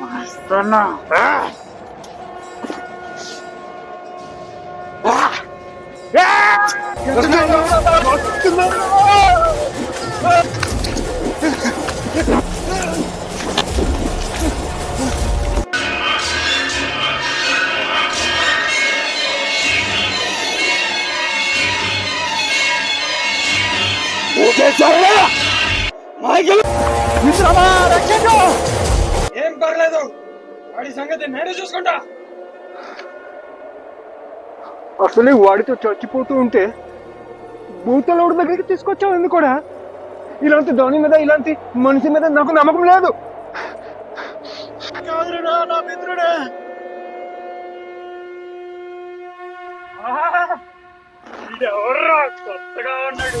Basta na. Ah! Ah! వస్తున్నా ఏం పర్లేదు. వాడి సంగతి నేను చూసుకుంటా. అసలే వాడితో చచ్చిపోతూ ఉంటే భూతలోడి దగ్గరికి తీసుకొచ్చావు ఎందుకు కూడా ఇలాంటి ధోని మీద ఇలాంటి మనిషి మీద నాకు నమ్మకం లేదు. నా మిత్రుడే. కొత్తగా ఉన్నాడు?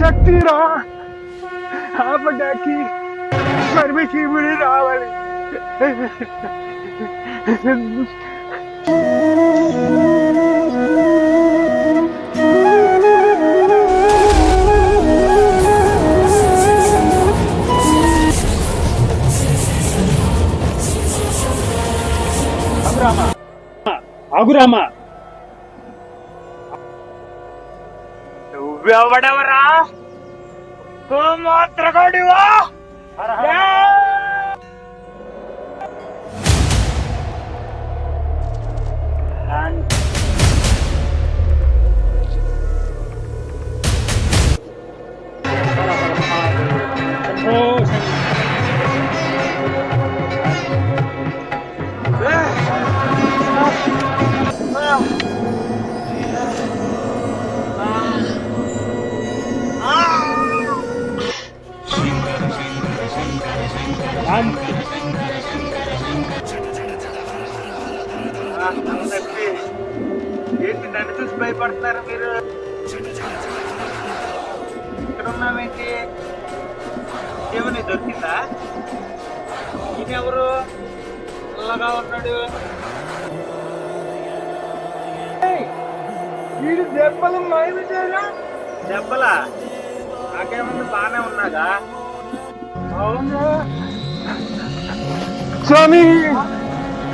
శక్తి రా. ఆపడానికి పరమశివుడు రావాలి. ఆగురామా నువ్వెవడవరా? మాత్రగాడివా ఎవరు? నల్లగా ఉన్నాడు. వీడు దెబ్బలు మాయమేరా దెబ్బలా? నాకేముంది బాగానే ఉన్నాగా? అవునా? స్వామి!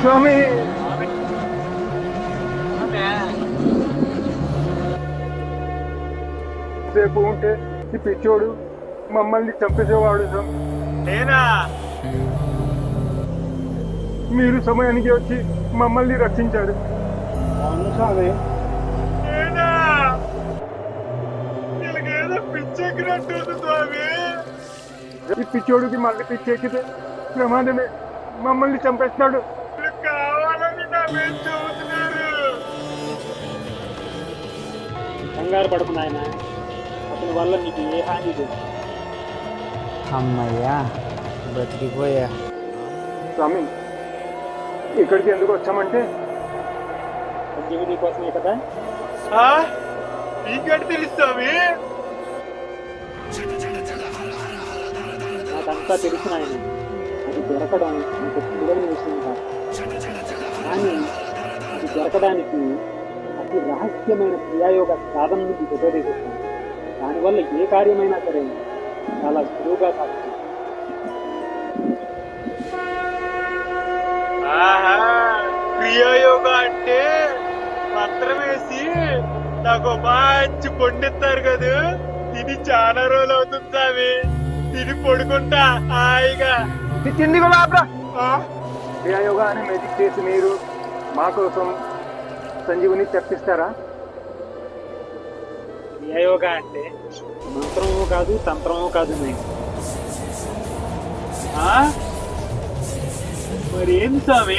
స్వామి! సేపు ఉంటే ఈ పిచ్చోడు మమ్మల్ని చంపేసేవాడు. నేనా? మీరు సమయానికి వచ్చి మమ్మల్ని స్వామి. ఈ పిచ్చోడికి మళ్ళీ పిచ్చెక్కితే ప్రమాదమే. మమ్మల్ని చంపేస్తాడు. కంగారు పడకు నాయన. అతని వల్ల నీకు ఏ హాని లేదు. అమ్మయ్యా బ్రతికిపోయా స్వామి ఇక్కడికి ఎందుకు వచ్చామంటే? జీవిని కోసమే కదా నీకెట్ తెలుసు స్వామి? నాకంతా తెలుసు నాయన. అది దొరకడం నాకు విషయం కాదు. కానీ అది దొరకడానికి అతి రహస్యమైన క్రియాయోగ సాధన నుంచి ఉపదేశిస్తాను దానివల్ల ఏ కార్యమైనా సరే చాలా సులువుగా సాగుతుంది క్రియాయోగ అంటే మంత్రం వేసి నాకు మంచి పండిస్తారు కదా. తిని చాలా రోజులు అవుతుంది స్వామి. తిని పడుకుంటా హాయిగా. తిండి కూడా ఆపరా ఆ? క్రియాయోగా అని మెజిక్ చేసి మీరు మా కోసం సంజీవుని తెప్పిస్తారా క్రియాయోగ అంటే మంత్రము కాదు తంత్రము కాదు నేను ఆ? మరి ఏం స్వామి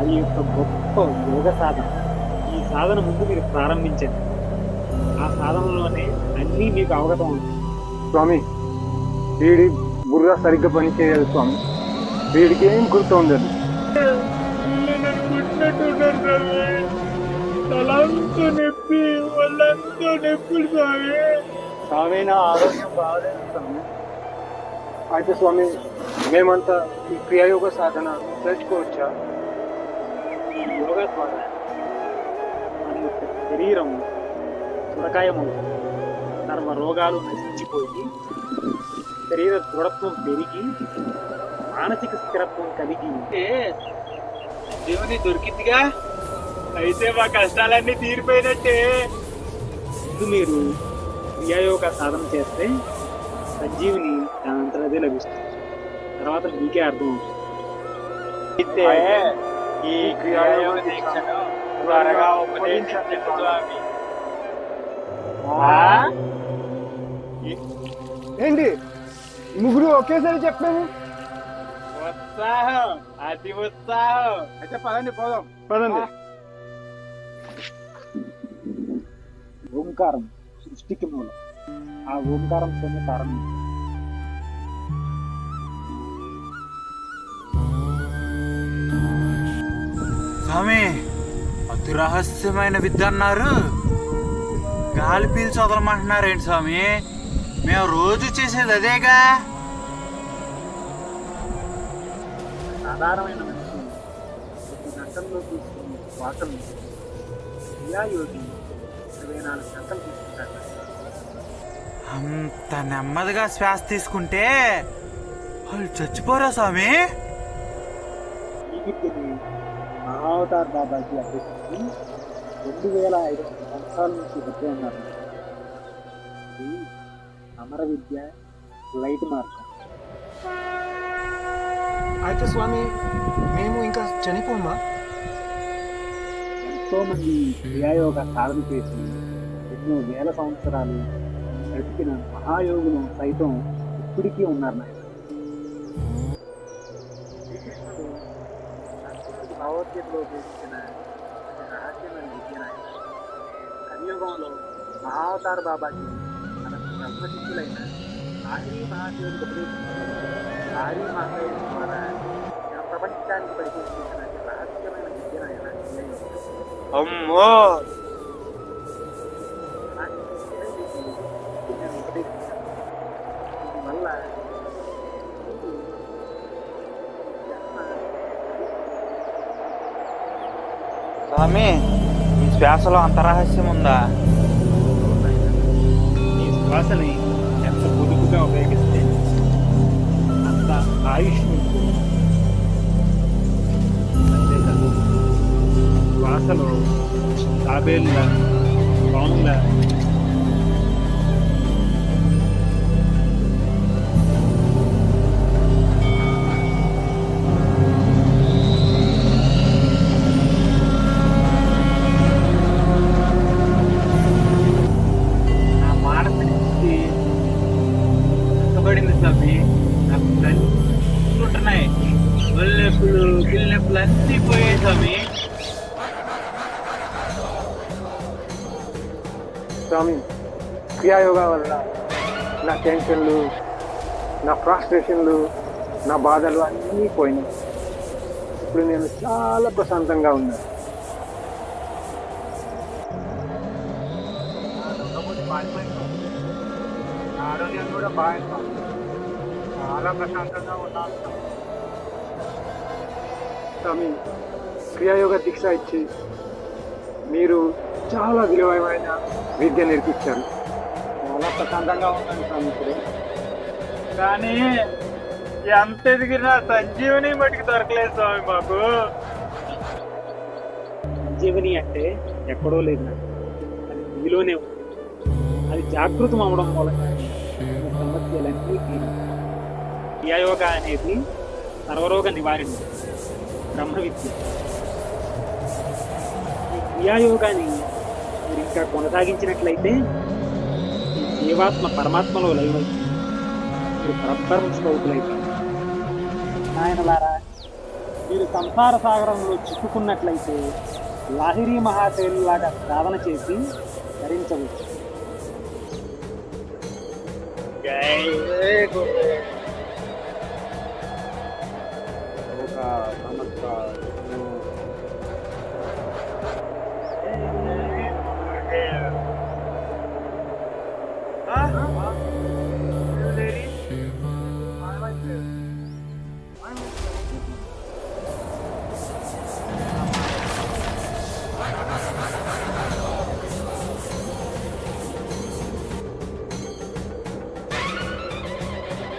అది యొక్క గొప్ప యోగ సాధన. ఈ సాధన ముందు మీరు ప్రారంభించండి. ఆ సాధనలోనే అన్నీ మీకు అవగతం అవుతాయి. స్వామి వీడి బుర్ర సరిగ్గా పని చేయాలి స్వామి. వీడికి ఏం గుర్తు ఉండదు. తలంతా నొప్పి వాళ్ళంతా నొప్పులు స్వామి స్వామి నా ఆరోగ్యం బాగాలేదు స్వామి? అయితే స్వామి మేమంతా ఈ క్రియాయోగ సాధన తెలుసుకోవచ్చా? ఈ యోగా ద్వారా మన శరీరం దృఢకాయమవుతుంది సర్వ రోగాలు నశించిపోయి శరీర దృఢత్వం పెరిగి మానసిక స్థిరత్వం కలిగి దేవుని దొరికిందిగా? అయితే మా కష్టాలన్నీ తీరిపోయినట్టే. ముందు మీరు క్రియాయోగ సాధన చేస్తే సంజీవిని దానంతరదే లభిస్తుంది. తర్వాత మీకే అర్థం అయితే ఈ క్రియాయోగ దీక్షను త్వరగా ఉపదేశించండి స్వామి ఏంటి? ముగ్గురు ఒకేసారి చెప్పాము ఉత్సాహం అతి ఉత్సాహం. అయితే పదండి పోదాం. పదండి. ఓంకారం సృష్టికి మూలం. ఆ ఓంకారంతోనే కారణం స్వామి అతి రహస్యమైన విద్య అన్నారు. గాలి పీల్చి వదలమంటున్నారు ఏంటి స్వామి? మేము రోజు చేసేది అదేగా? సాధారణమైన మనిషి ప్రతి గంటల్లో తీసుకునే శ్వాసను క్రియాయోగి ఇరవై నాలుగు గంటలు తీసుకుంటాడు. అంత నెమ్మదిగా శ్వాస తీసుకుంటే వాళ్ళు చచ్చిపోరా స్వామి? మహావతార్ బాబాజీ అభ్యసించి రెండు వేల ఐదు వందల సంవత్సరాల నుంచి విద్య ఉన్నారు. ఇది అమర విద్య లైట్ మార్గం. అయితే స్వామి మేము ఇంకా చనిపోమా? ఎంతో మంది క్రియాయోగ సాధన చేసి ఎన్నో వేల సంవత్సరాలు బ్రతికిన మహాయోగులు సైతం ఇప్పటికీ ఉన్నారు నాయన. సాహిత్యంలో ఉపయోగించిన ఒక రహస్యమైన విద్య నాయన కలియుగంలో మహావతార బాబాకి మన బ్రహ్మశిష్యులైన ఆర్య మహాదేవుడు ఉపదేశించిన ఆర్య మహాదేవుడు ద్వారా ఈ ప్రపంచానికి పరిశీలించిన రహస్యమైన విద్య నాయన అమ్మో! స్వామి ఈ శ్వాసలో అంత రహస్యం ఉందా? ఈ శ్వాసని ఎంత పొదుపుగా ఉపయోగిస్తే అంత ఆయుష్ శ్వాసలో తాబేళ్ళ పాముల కష్టపడింది స్వామి. నాకు ఉంటున్నాయి ఒళ్ళు నొప్పులు గిల్ నొప్పులు అన్నీ పోయాయి స్వామి. స్వామి క్రియాయోగా వల్ల నా టెన్షన్లు నా ఫ్రాస్ట్రేషన్లు నా బాధలు అన్నీ పోయినాయి. ఇప్పుడు నేను చాలా ప్రశాంతంగా ఉన్నాను. ఆరోగ్యం కూడా బాగా చాలా ప్రశాంతంగా ఉన్నాను స్వామి క్రియాయోగ దీక్ష ఇచ్చి మీరు చాలా విలువైన విద్య నేర్పించారు. చాలా ప్రశాంతంగా ఉన్నాను స్వామి ఇప్పుడు. కానీ ఎంత ఎదిగినా సంజీవని మటుకు దొరకలేదు స్వామి మాకు సంజీవని అంటే ఎక్కడో లేదు నాకు. అది మీలోనే ఉంది. అది జాగృతం అవడం మూలంగా. సమస్యలన్నీ తీరు క్రియాయోగ అనేది సర్వరోగ నివారణ బ్రహ్మ విద్య. ఈ క్రియాయోగాన్ని మీరు ఇంకా కొనసాగించినట్లయితే ఈ జీవాత్మ పరమాత్మలో ఇప్పుడు రబ్బర్ స్కౌతులైపోయింది నాయనలారా మీరు సంసార సాగరంలో చిక్కుకున్నట్లయితే లాహిరి మహాశైలిలాగా సాధన చేసి ధరించవచ్చు. ఒక god, oh my god.